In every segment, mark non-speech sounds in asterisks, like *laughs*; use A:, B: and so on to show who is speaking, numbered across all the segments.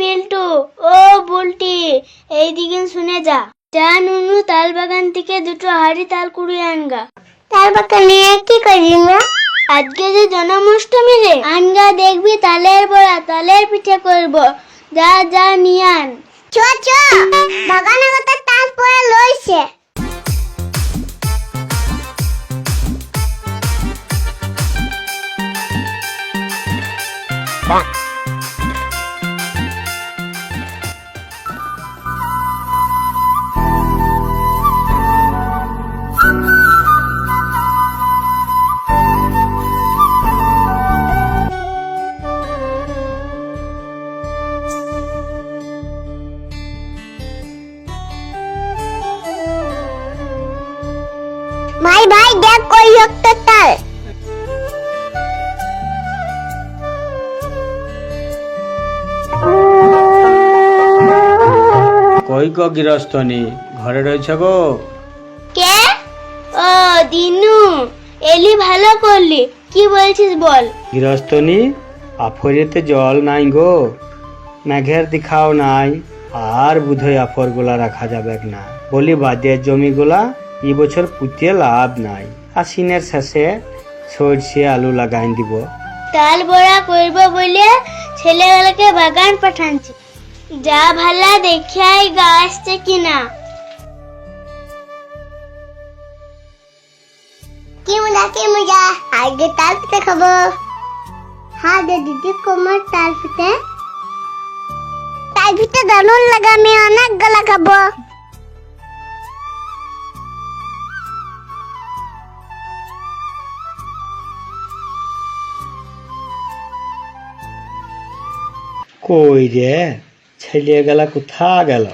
A: বিল্টু ও বুলটি এইদিকে শুনে যা। যা নুনু তাল বাগান থেকে দুটো হাড়ি তাল কুড়িয়ে আনগা। তাল বাগানে কি করি না আজকে যে জন্মাষ্টমী রে আনগা দেখবি তালের বড়া তালের পিঠে করব। যা যা নিয়ে আন। চ চ বাগানে কত তাল পড়ে লইছে। ভাই ভাই দেখ কই একটা তাল
B: কই গো গৃহস্থনী? ঘরে রয়েছ গো?
A: কে? ও দিনু। এলি ভালো করলি। কি বলছিস বল?
B: গৃহস্থনী আফরিতে জল নাই গো। মেঘের দেখাও নাই। আর বুধই আফরগুলা রাখা যাবে না। বলি বাদের জমিগুলা এই বছর পুঁতিয়ে লাভ নাই। আশ্বিনের শেষে সরষে আলু লাগাই দিব।
A: তাল বড়া করব বলে ছেলেবেলাকে বাগান পাঠানছি। যা ভালা দেখাই গা কিনা। কি মজা কি মজা? আগে তাল পিঠে খাব। হ্যাঁ দে দিদি কোমর তাল পিঠে। তাল পিঠে দারুণ লাগা আমি অনেক গলা খাব।
B: কই রে ছেলে গেলা কোথা গেল?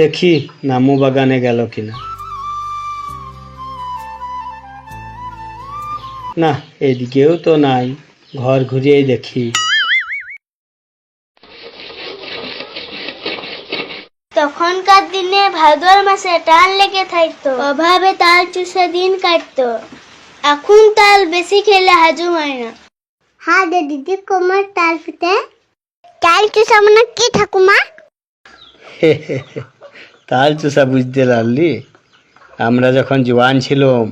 B: দেখি নামু বাগানে গেল কিনা। না এদিকেও তো নাই ঘর ঘুরিয়েই দেখি।
A: তখনকার দিনে ভাদর মাসে টান লেগে থাকতো অভাবে তাল চুষে দিন কাটতো। এখন তাল বেশি খেলে হাজুম হয় না। হ্যাঁ দিদি কোমর তাল পিঠে তাল চুষা মানে কি ঠাকুমা? *laughs*
B: তাল চুষা বুঝতে পারলি? আমরা যখন জোয়ান ছিলাম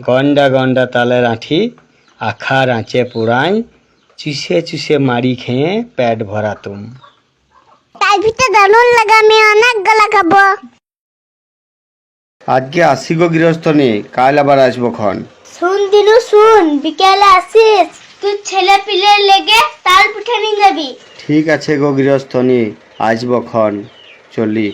B: গন্ডা গন্ডা তালের আঁঠি আখার আঁচে পুরাই চুষে চুষে মারি খেয়ে পেট ভরাতুম।
A: তাল পিঠে দারুণ লাগা আমি অনেক গলা খাব।
C: আজকে আসি গো গৃহস্থ নেই কাল আবার আসব খন।
A: শুন দিনু শুন বিকেলে আসিস। তুই ছেলে পিলে লেগে তাল পিঠে নিয়ে যাবি।
C: ঠিক আছে গো গৃহস্থনী নেই আসব খন চলি।